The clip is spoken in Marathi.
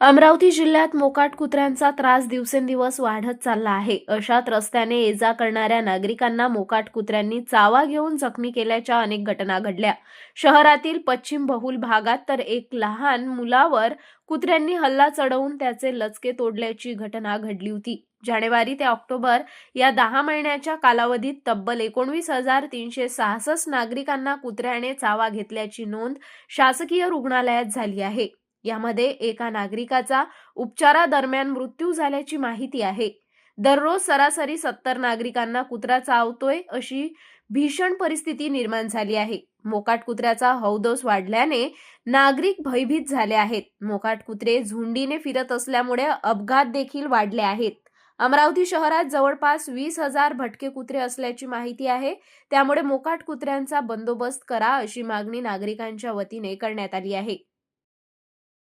अमरावती जिल्ह्यात मोकाट कुत्र्यांचा त्रास दिवसेंदिवस वाढत चालला आहे. अशात रस्त्याने ये जा करणाऱ्या नागरिकांना मोकाट कुत्र्यांनी चावा घेऊन जखमी केल्याच्या अनेक घटना घडल्या. शहरातील पश्चिम बहुल भागात तर एक लहान मुलावर कुत्र्यांनी हल्ला चढवून त्याचे लचके तोडल्याची घटना घडली होती. जानेवारी ते ऑक्टोबर या दहा महिन्याच्या कालावधीत तब्बल एकोणवीस हजार तीनशे सहासष्ट नागरिकांना कुत्र्याने चावा घेतल्याची नोंद शासकीय रुग्णालयात झाली आहे. यामध्ये एका नागरिकाचा उपचारादरम्यान मृत्यू झाल्याची माहिती आहे. दररोज सरासरी सत्तर नागरिकांना कुत्रा चावतोय अशी भीषण परिस्थिती निर्माण झाली आहे. मोकाट कुत्र्याचा हौदोस वाढल्याने नागरिक भयभीत झाले आहेत. मोकाट कुत्रे झुंडीने फिरत असल्यामुळे अपघात देखील वाढले आहेत. अमरावती शहरात जवळपास वीस हजार भटके कुत्रे असल्याची माहिती आहे. त्यामुळे मोकाट कुत्र्यांचा बंदोबस्त करा अशी मागणी नागरिकांच्या वतीने करण्यात आली आहे.